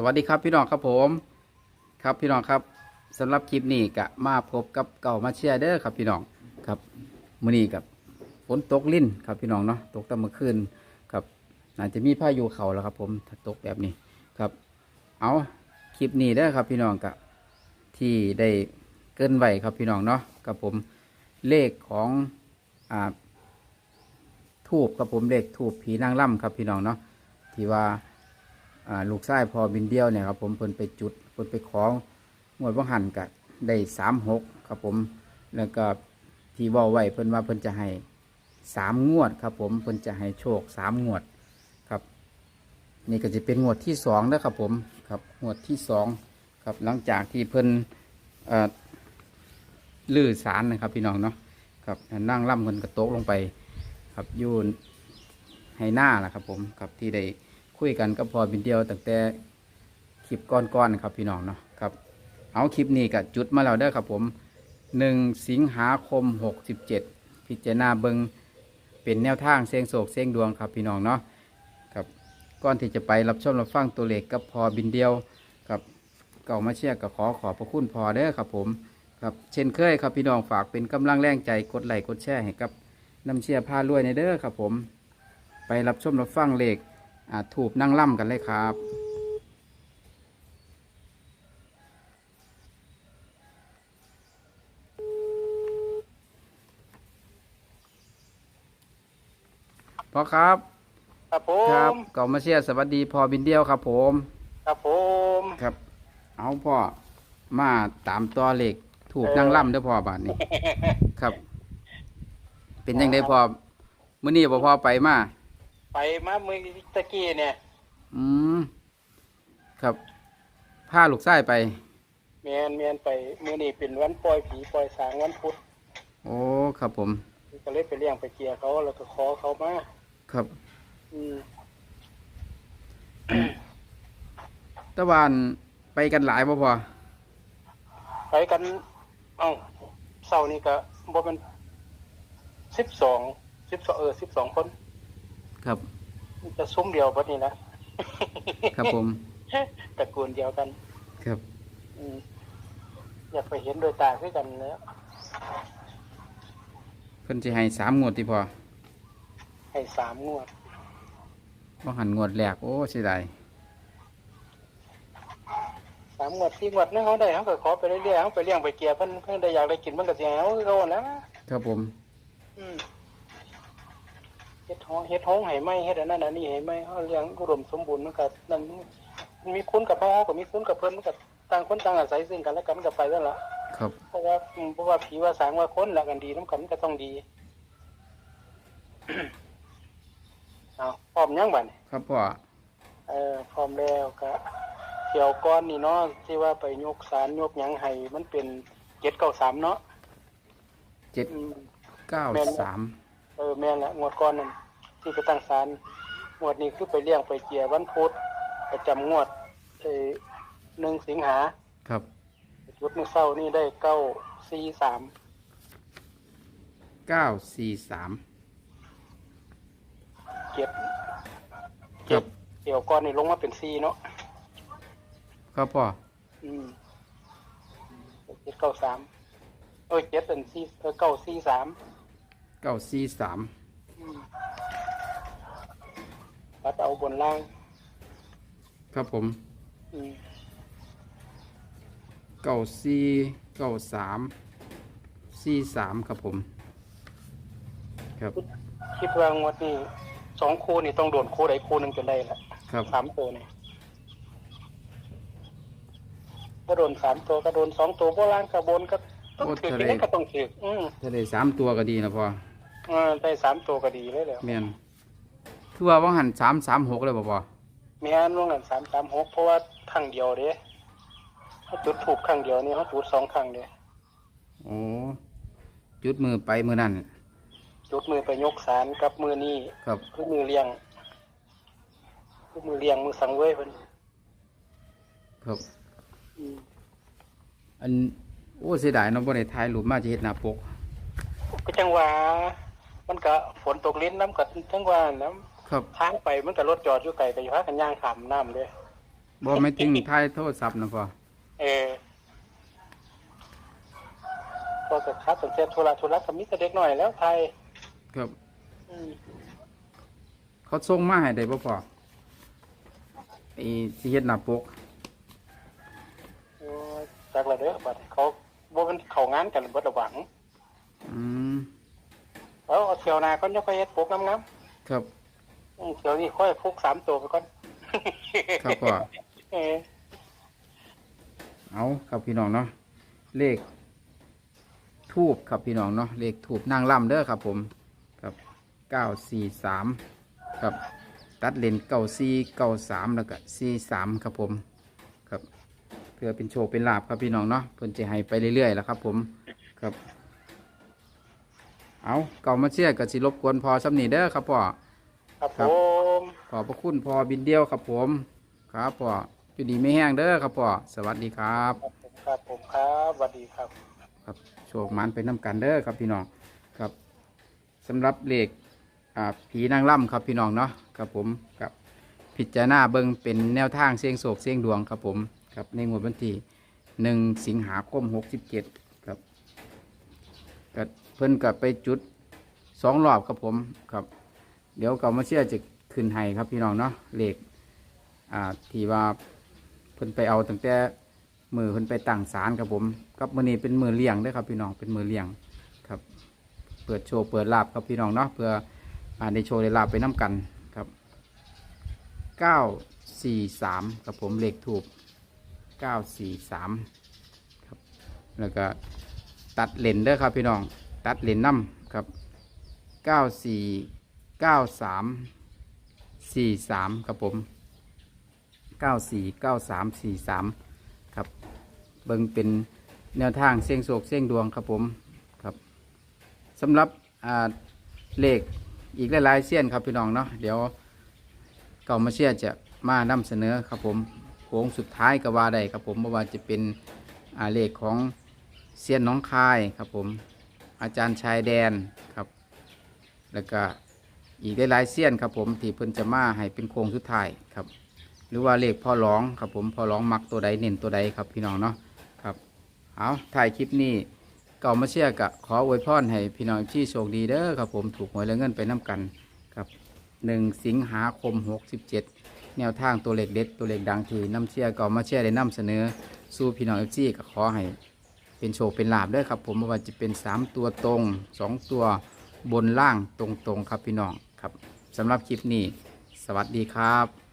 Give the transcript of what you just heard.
สวัสดีครับพี่น้องครับผมครับพี่น้องครับสำหรับคลิปนี้กะมาพบกับเก่ามาเชียร์เด้อครับพี่น้องครับมื้อนี้กับฝนตกลิ่นครับพี่น้องเนาะตกตั้งเมื่อคืนครับอาจจะมีพายุเขาแล้วครับ ผมถ้าตกแบบนี้ครับ เอาคลิปนี้เด้อครับพี่น้องกะที่ได้เกินไหวครับพี่น้องเนาะกับผมเลขของอ่าทูบครับผมเลขทูบผีนางล่ำครับพี่น้องเนาะที่ว่า ลูกชายพอบินเดียวเนี่ยครับผมเพิ่นไปจุดเพิ่นไปของงวดว่างหันกะได้สามหกครับผมแล้วก็ที่ว่าไว้เพิ่นว่าเพิ่นจะให้สามงวดครับผมเพิ่นจะให้โชคสามงวดครับ นี่ก็จะเป็นงวดที่สองนะครับผมครับงวดที่สองครับหลังจากที่เพิ่นลื้อสารนะครับพี่น้องเนาะครับนั่งล่ำเพิ่นกระโตกลงไป ครับยูนให้หน้าแหละครับผมครับที่ได้ คุยกันก็พอบินเดียวตั้งแต่คลิปก้อนๆครับพี่น้องเนาะครับเอาคลิปนี้กับจุดมาแล้วเด้อครับผมหนึ่งสิงหาคมหกสิบเจ็ดพิจารณาเบิงเป็นแนวทางเสียงโศกเสียงดวงครับพี่น้องเนาะครับก่อนที่จะไปรับชมรับฟังตัวเลขกับพอบินเดียวครับเก่ามาเชียร์กับขอขอบพระคุณพอเด้อครับผมครับเช่นเคยครับพี่น้องฝากเป็นกำลังแรงใจกดไลค์กดแชร์ให้กับน้ำเชียร์พารวยในเด้อครับผม ไปรับชมรับฟังเลข ถูบนั่งล่ำกันเลยครับพอครับ ครับผครับมเก่ามาเชียร์สวัสดีพอบินเดียวครับผม ครับผมครับ เอาพ่อมาตามตัวเลขถูกนั่งล่ำเด้อพ่อบาทนี้ ครับ เป็นยังไงพอมื้อนี้บ่พอไปมา ไปมาเมื่อตะกี้เนี่ยอืมครับพาลูกชายไปเมียนเมียนไปมื่อนี้เป็นวันปล่อยผีปล่อยสางวันพุธโอ้ครับผม ก็เลยไปเลี้ยงไปเกียเขาแล้วก็ขอเขามาครับ อืมตะวันไปกันหลายบ่พอไปกัน เอ้าเสาร์นี้ก็บ่เป็นสิบสองสิบสองเออสิบสองคน ครับจะซุ้มเดียวบัดนี้นะครับผม ตระกูลเดียวกัน ครับ อืมอยากไปเห็นโดยตาคือกันแล้วเพิ่นสิให้สามงวดที่พอให้สามงวด บ่หันงวดแรกโอ้เสียดายสามงวดที่งวดนึงเขาได้เขาก็ขอไปเรื่อยๆเขาไปเลี้ยงไปเกลียเพิ่นเพิ่นได้อยากได้กินมันก็สิให้เขาคือเขาหั่นแหล้วครับผม อืม เฮ็ดห้องเฮ็ดห้องให้ไหมเฮ็ดอันนั้นอันนี้ให้ไหมเขาเลี้ยงอุดมสมบูรณ์มันก็นั่นมันมีคุณกับพ่อก็มีคุณกับเพิ่นมันก็ต่างคนต่างอาศัยซึ่งกันและกันมันก็ไปนั่นล่ะครับเพราะว่าอืมเพราะว่าผีว่าสางว่าคนละกันดีน้ำกันมันก็ต้องดีเอาพร้อมยังบัดนี้ครับพ่อเออพร้อมแล้วก็เที่ยวก้อนนี่เนาะที่ว่าไปยกสารยกหยังให้มันเป็นเจ็ดเก้าสามเนาะเจ็ดอืมเก้าสาม เออแม่นละงวดก้อนนั่นที่ไปตั้งศาลงวดนี้คือไปเลี้ยงไปเกียวันพุธประจำงวดเออหนึ่งสิงหาครับจุดมื้อเศร้านี่ได้เก้าสี่สามเก้าสี่สามเจ็ดครับเที่ยวก้อนนี่ลงมาเป็นสี่เนาะครับพ่ออืมเจ็ดเก้าสามเออเจ็ดเป็นสี่เออเก้าสี่สาม เก้าสี่สามอืมปัดเอาบนล่าง ครับผมอืมเก้าสี่เก้าสามสี่สามครับผม ครับคิดว่างวดนี้สองคู่นี่ต้องโดนคู่ใดคู่หนึ่งจนได้ละครับสามตัวนี่ก็โดนสามตัวก็โดนสองตัวโบราณกับบนก็ต้องถือที่ไหนก็ต้องถืออืมถ้าได้สามตัวก็ดีนะพ่อ เออได้สามตัวก็ดีเลยแหล้วแม่นคือว่าว่างหันสามสามหกเลยบ่พ่อแม่นว่างนั้นสามสามหกเพราะว่าครั้งเดียวเด้เขาจุดถูกครั้งเดียวนี่เขาจุดสองครั้งเด้โอ้จุดมือไปมือนั่นจุดมือไปยกสารกับมือนี่ครับคือมือเลี้ยงคือมือเลี้ยงมือสังเวยเพิ่นครับ อืมอันโอ้เสียดายเนาะบ่ได้ถ่ายรูปมาจะเฮ็ดหน้าปกก็จังหวะ มันก็ฝนตกลิ้นน้ำกัจังหวะน้ครับำทางไปมันก็รถจอดอยู่ไกลก็อยู่พากันย่างขามน้ำเลยอบ่ไม่ถึงท้ายโทรศัพท์นะพ่อเออพอจะคัดสนใจโทรโทรศัพท์มิตรเด็กหน่อยแล้วไทยครับ อืมเขาส่งมาให้ได้บ่พ่อไอ้สิเฮ็ดหน้าปกโอ้ยจากละเด้อบัดเขาบ่มันเข้างานกันเบิดระหวัง อืม แล้วเอาเที่ยวหนาก่อนจะค่อยเฮ็ดปกงามครับๆอืมเที่ยวนี้ค่อยพุกสามตัวไปก่อนครับพ่อ เออเอาครับพี่น้องเนาะเลขทูบครับพี่น้องเนาะเลขทูบนางล่ำเด้อครับผมครับเก้าสี่สามครับตัดเลนเก้าสี่เก้าสามแล้วก็สี่สามครับผมครับเพื่อเป็นโชว์เป็นลาบครับพี่น้องเนาะเพิ่นจะให้ไปเรื่อยๆแล้วครับผมครับ เอาเก่ามาเชื่อกับสิรบกวนพอสำนีเด้อครับพ่อ ครับครัผบม ขอบพระคุณพอบินเดียวครับผม ครับพ่ออยู่ดีไม่แห้งเด้อครับพ่อ สวัสดีครับ ครับผมครับผมครับสวัสดีครับ ครับโชคมันไปน้ำกันเด้อครับพี่น้องครับสำหรับเลขอ่าผีนางล่ำครับพี่น้องเนาะครับผมกับพิจารณาเบิ่งเป็นแนวทางเสียงโศกเสียงดวงครับผมครับในงวดวันที่หนึ่งสิงหาคมหกสิบเจ็ดครับก็ เพิ่นกับไปจุดสองรอบครับผมครับ เดี๋ยวเก่ามาเชื่อจะขึ้นให้ครับพี่น้องเนาะเลขอ่าที่ว่าเพิ่นไปเอาตั้งแต่มือเพิ่นไปตั้งศาลครับผมกับมือนี้เป็นมือเลี้ยงด้อครับพี่น้องเป็นมือเลี้ยงครับ เปิดโชว์เปิดลาบครับพี่น้องเนาะเพื่ออ่าได้โชว์ได้ลาบไปน้กันครับเก้าสี่สามครับผมเลขถูกเก้าสี่สามครับแล้วก็ตัดเลนเด้อครับพี่น้อง ตัดเลนน้ำครับเก้าสี่เก้าสามสี่สามครับผมเก้าสี่เก้าสามสี่สามครับ เบิ่งเป็นแนวทางเสี่ยงโศกเสี่ยงดวงครับผมครับสำหรับเลขอีกหลายๆเสี้ยนครับพี่น้องเนาะเดี๋ยวเก่ามาเชียจะมานำเสนอครับผมโค้งสุดท้ายก็ว่าได้ครับผมไม่ว่าจะเป็นเลขของเซียนน้องคายครับผม อาจารย์ชายแดนครับ แล้วก็อีกหลายๆเสี้ยนครับผมที่เพิ่นจะมาให้เป็นโค้งสุดท้ายครับ หรือว่าเลขพ่อร้องครับผมพ่อร้องมักตัวใดเน้นตัวใดครับพี่น้องเนาะครับเอาถ่ายคลิปนี้เก่ามาเชียร์กะขออวยพรให้พี่น้องที่โชคดีเด้อครับผมถูกหวยและเงินไปน้ากันครับหนึ่งสิงหาคมหกสิบเจ็ดแนวทางตัวเลขเด็ดตัวเลขดังที่น้ำเชียร์เก่ามาเชียร์ได้นำเสนอ สู่พี่น้องเอฟซีก็ขอให้ เป็นโชคเป็นลาบด้วยครับผมไม่ว่าจะเป็นสามตัวตรงสองตัวบนล่างตรงๆครับพี่น้องครับสำหรับคลิปนี้ สวัสดีครับ